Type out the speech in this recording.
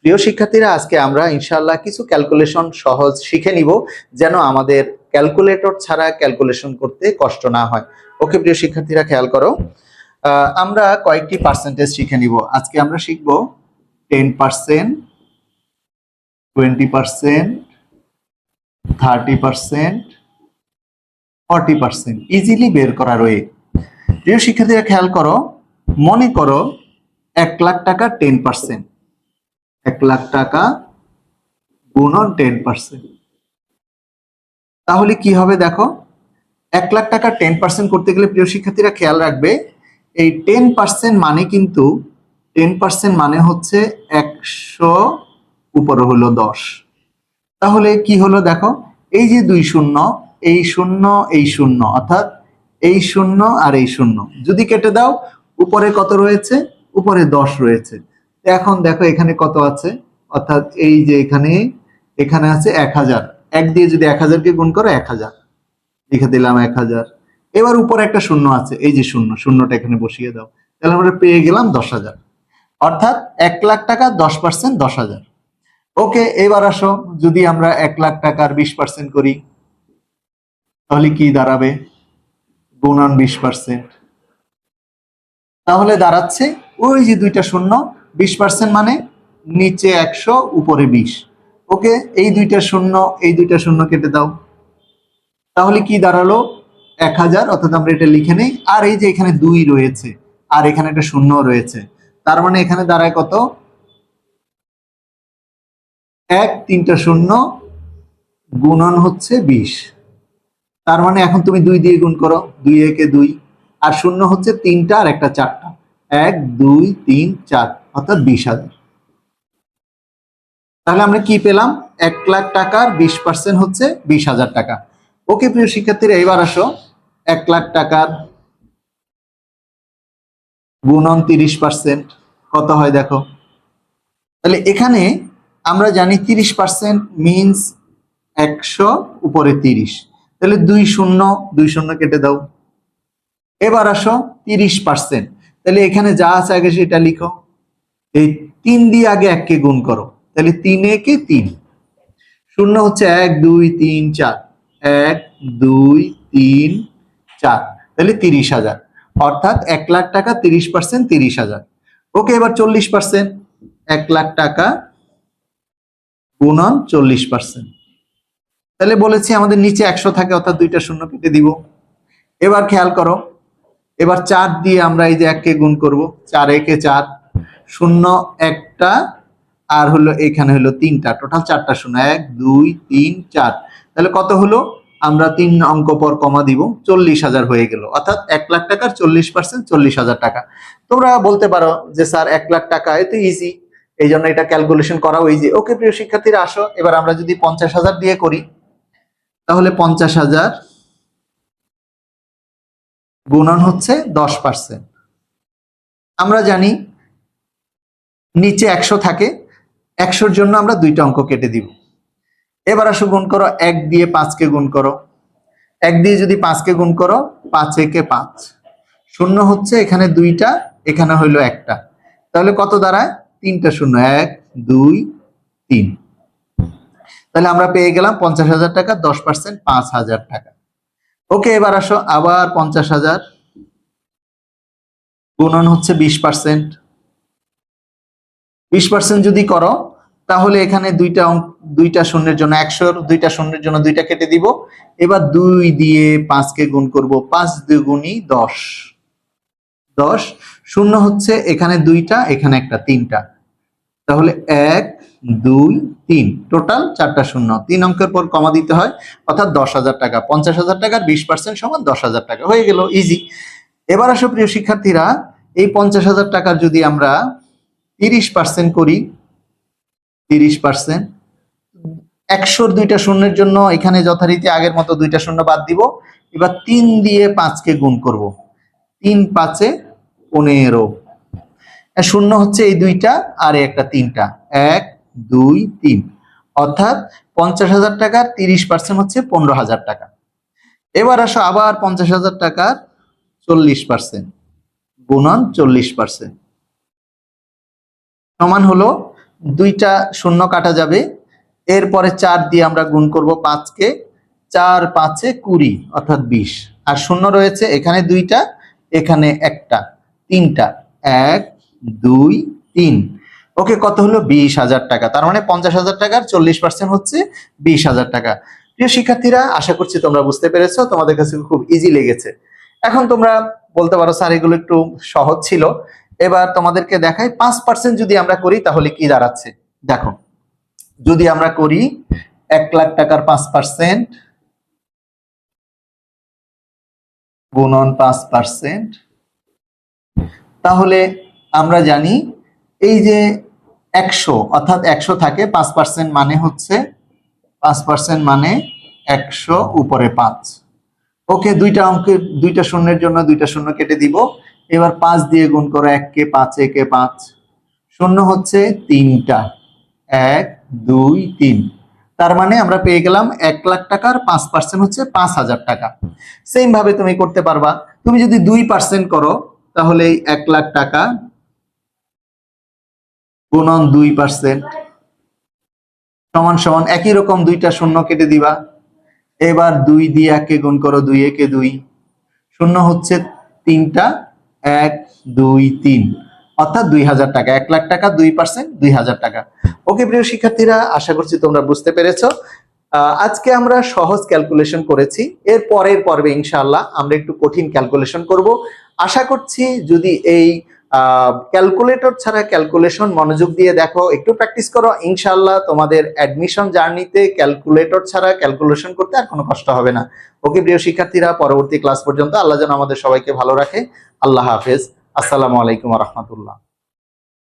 প্রিয় শিক্ষার্থীরা, আজকে আমরা ইনশাআল্লাহ কিছু ক্যালকুলেশন সহজ শিখে নিব যেন আমাদের ক্যালকুলেটর ছাড়া ক্যালকুলেশন করতে কষ্ট না হয়। ওকে, প্রিয় শিক্ষার্থীরা, খেয়াল করো। আমরা কয়েকটি পার্সেন্টেজ শিখে নিব। আজকে আমরা শিখব ten percent twenty percent thirty percent forty percent easily বের করা রয়ে প্রিয় শিক্ষার্থীরা, খেয়াল করো, মনে করো এক লাখ টাকা টেন পার্সেন্ট এক লাখ টাকা গুণন টেন পার্সেন্ট তাহলে কি হবে দেখো? এক লাখ টাকা টেন পার্সেন্ট করতে গেলে প্রিয় শিক্ষার্থীরা খেয়াল রাখবে, এই টেন পার্সেন্ট মানে কিন্তু টেন পার্সেন্ট মানে হচ্ছে একশো উপরে হলো দশ। তাহলে কি হলো দেখো? এই যে দুই শূন্য, এই শূন্য এই শূন্য, অর্থাৎ এই শূন্য আর এই শূন্য। যদি কেটে দাও, উপরে কত রয়েছে? উপরে দশ রয়েছে। এখন দেখো এখানে কত আছে? অর্থাৎ এই যে এখানে এখানে আছে এক হাজার। এক দিয়ে যদি এক হাজারকে গুণ করো, এক হাজার। লিখে দিলাম এক হাজার। এবার উপরে একটা শূন্য আছে। এই যে শূন্য, শূন্যটা এখানে বসিয়ে দাও। তাহলে আমরা পেয়ে গেলাম দশ হাজার। অর্থাৎ এক লাখ টাকা দশ পার্সেন্ট দশ হাজার। ওকে, এবার আসো। যদি আমরা এক লাখ টাকার বিশ পার্সেন্ট করি, তাহলে কি দাঁড়াবে? গুণন বিশ পার্সেন্ট। তাহলে দাঁড়াচ্ছে ওই যে দুইটা শূন্য বিশ পার্সেন্ট মানে নিচে একশো, উপরে বিশ। ওকে, এই দুইটা শূন্য, এই দুইটা শূন্য কেটে দাও। তাহলে কি দাঁড়াল? এক হাজার, অর্থাৎ আমরা এটা লিখে নেই। আর এই যে এখানে দুই রয়েছে, আর এখানে একটা শূন্য রয়েছে, তার মানে এখানে দাঁড়ায় কত? এক, তিনটা শূন্য, গুণন হচ্ছে বিশ। তার মানে এখন তুমি দুই দিয়ে গুণ করো, দুই একে দুই। আর শূন্য হচ্ছে তিনটা, আর একটা চারটা। এক, দুই, তিন, চার। অর্থাৎ বিশ হাজার। তাহলে আমরা কি পেলাম? এক লাখ টাকার বিশ পার্সেন্ট হচ্ছে বিশ হাজার টাকা। ওকে প্রিয় শিক্ষার্থীরা, এবার আসো। এক লাখ টাকার গুণন তিরিশ পার্সেন্ট কত হয় দেখো? তাহলে এখানে আমরা জানি তিরিশ পার্সেন্ট মিনস একশো উপরে তিরিশ। তাহলে দুই শূন্য দুই শূন্য কেটে দাও। এবার আসো তিরিশ পার্সেন্ট তাহলে এখানে যা আছে আগে সেটা লিখো। এই তিন দিয়ে আগে এককে গুণ করো, তাহলে তিন একে তিন। শূন্য হচ্ছে এক, দুই, তিন, চার। এক, দুই, তিন, চার। তাহলে তিরিশ হাজার। অর্থাৎ এক লাখ টাকা তিরিশ পার্সেন্ট তিরিশ হাজার। ওকে, এবার চল্লিশ পার্সেন্ট এক লাখ টাকা গুণন চল্লিশ পার্সেন্ট তাহলে বলেছি আমাদের নিচে একশো থাকে, অর্থাৎ দুইটা শূন্য কেটে দিব। এবার খেয়াল করো, এবার চার দিয়ে আমরা এই যে এককে গুণ করব, চার একে চার। শূন্য একটা, আর হলো এখানে হলো তিনটা। টোটাল চারটা শূন্য। এক, দুই, তিন, চার। তাহলে কত হলো? আমরা তিন অঙ্ক পর কমা দিব, চল্লিশ হাজার হয়ে গেল। অর্থাৎ এক লাখ টাকার চল্লিশ পার্সেন্ট চল্লিশ হাজার টাকা। তোমরা বলতে পারো যে, স্যার, এক লাখ টাকা, এ ইজি এই জন্য এটা ক্যালকুলেশন করাও ইজি ওকে, প্রিয় শিক্ষার্থীরা, আসো। এবার আমরা যদি পঞ্চাশ হাজার দিয়ে করি, তাহলে পঞ্চাশ হাজার গুণন হচ্ছে দশ পার্সেন্ট আমরা জানি নিচে একশো থাকে, একশোর জন্য আমরা দুইটা অঙ্ক কেটে দিব। এবার আসো গুণ করো, এক দিয়ে পাঁচকে গুণ করো। এক দিয়ে যদি পাঁচকে গুণ করো, পাঁচ একে পাঁচ। শূন্য হচ্ছে এখানে দুইটা, এখানে হইল একটা। তাহলে কত দাঁড়ায়? তিনটা শূন্য, এক, দুই, তিন। তাহলে আমরা পেয়ে গেলাম পঞ্চাশ হাজার টাকা, দশ পার্সেন্ট পাঁচ হাজার টাকা। ওকে, এবার আসো আবার পঞ্চাশ হাজার। গুণন হচ্ছে বিশ পার্সেন্ট। বিশ পার্সেন্ট যদি করো, তাহলে এখানে দুইটা অঙ্ক দুইটা শূন্যের জন্য একশোর দুইটা শূন্যের জন্য দুইটা কেটে দিব। এবার দুই দিয়ে পাঁচকে গুণ করব, পাঁচ দুগুণই দশ। দশ, শূন্য হচ্ছে এখানে দুইটা, এখানে একটা তিনটা। তাহলে এক, দুই, তিন। টোটাল চারটা শূন্য। তিন অঙ্কের পর কমা দিতে হয়, অর্থাৎ দশ হাজার টাকা। পঞ্চাশ হাজার টাকার বিশ পার্সেন্ট সমান দশ হাজার টাকা। হয়ে গেল ইজি এবার আসো প্রিয় শিক্ষার্থীরা, এই পঞ্চাশ হাজার টাকার যদি আমরা তিরিশ পার্সেন্ট করি, তিরিশ পার্সেন্ট একশোর দুইটা শূন্যের জন্য এখানে যথারীতি আগের মতো দুইটা শূন্য বাদ দিব। এবার তিন দিয়ে পাঁচকে গুণ করব। তিন পাঁচে পনেরো। শূন্য হচ্ছে এই দুইটা আর একটা তিনটা। এক, দুই, তিন। অর্থাৎ পঞ্চাশ হাজার টাকার তিরিশ পার্সেন্ট হচ্ছে পনেরো হাজার টাকা। এবার আসো আবার পঞ্চাশ হাজার টাকার চল্লিশ পার্সেন্ট গুণন চল্লিশ পার্সেন্ট সমান হলো দুইটা শূন্য কাটা যাবে। এরপরে চার দিয়ে আমরা গুণ করব পাঁচকে। চার পাঁচে কুড়ি, অর্থাৎ বিশ। আর শূন্য রয়েছে এখানে দুইটা, এখানে একটা। তিনটা। এক, দুই, তিন। ওকে, কত হলো? বিশ হাজার টাকা। তার মানে পঞ্চাশ হাজার টাকার চল্লিশ পার্সেন্ট হচ্ছে বিশ হাজার টাকা। প্রিয় শিক্ষার্থীরা, আশা করছি তোমরা বুঝতে পেরেছ, তোমাদের কাছে খুব ইজি লেগেছে। এখন তোমরা বলতে পারো, স্যার, এগুলো একটু সহজ ছিল। এবার তোমাদেরকে দেখাই, পাঁচ পার্সেন্ট যদি আমরা করি তাহলে কি দাঁড়াচ্ছে? দেখো, যদি আমরা করি এক লাখ টাকার পাঁচ পার্সেন্ট গুণন পাঁচ পার্সেন্ট তাহলে আমরা জানি এই যে একশো, অর্থাৎ একশো থাকে, পাঁচ পার্সেন্ট মানে হচ্ছে, পাঁচ পার্সেন্ট মানে একশো উপরে পাঁচ। ওকে, দুইটা অঙ্কের, দুইটা শূন্যের জন্য দুইটা শূন্য কেটে দিব। এবার পাঁচ দিয়ে গুণ করো এককে পাঁচ, একে পাঁচ। শূন্য হচ্ছে তিনটা। এক, দুই, তিন। তার মানে আমরা পেয়ে গেলাম এক লাখ টাকার পাঁচ পার্সেন্ট হচ্ছে পাঁচ হাজার টাকা। সেম ভাবে তুমি করতে পারবা। তুমি যদি দুই পার্সেন্ট করো, তাহলে এক লাখ টাকা গুণন দুই পার্সেন্ট সমান সমান একই রকম দুইটা শূন্য কেটে দিবা। এবার দুই দিয়ে একে গুণ করো দুই, একে দুই। শূন্য হচ্ছে তিনটা এক, দুই, তিন। অর্থাৎ দুই হাজার টাকা। এক লাখ টাকা, দুই পার্সেন্ট, দুই হাজার টাকা। ওকে, প্রিয় শিক্ষার্থীরা, আশা করছি তোমরা বুঝতে পেরেছ। আজকে আমরা সহজ ক্যালকুলেশন করেছি। এর পরের পর্বে ইনশাআল্লাহ আমরা একটু কঠিন ক্যালকুলেশন করব। আশা করছি যদি এই ক্যালকুলেটর ছাড়া ক্যালকুলেশন মনোযোগ দিয়ে দেখো, একটু প্র্যাকটিস করো, ইনশাআল্লাহ তোমাদের অ্যাডমিশন জার্নিতে ক্যালকুলেটর ছাড়া ক্যালকুলেশন করতে আর কোনো কষ্ট হবে না। ওকে, প্রিয় শিক্ষার্থীরা, পরবর্তী ক্লাস পর্যন্ত আল্লাহ যেন আমাদের সবাইকে ভালো রাখে। আল্লাহ হাফেজ। আসসালামু আলাইকুম রহমতুল্লাহ।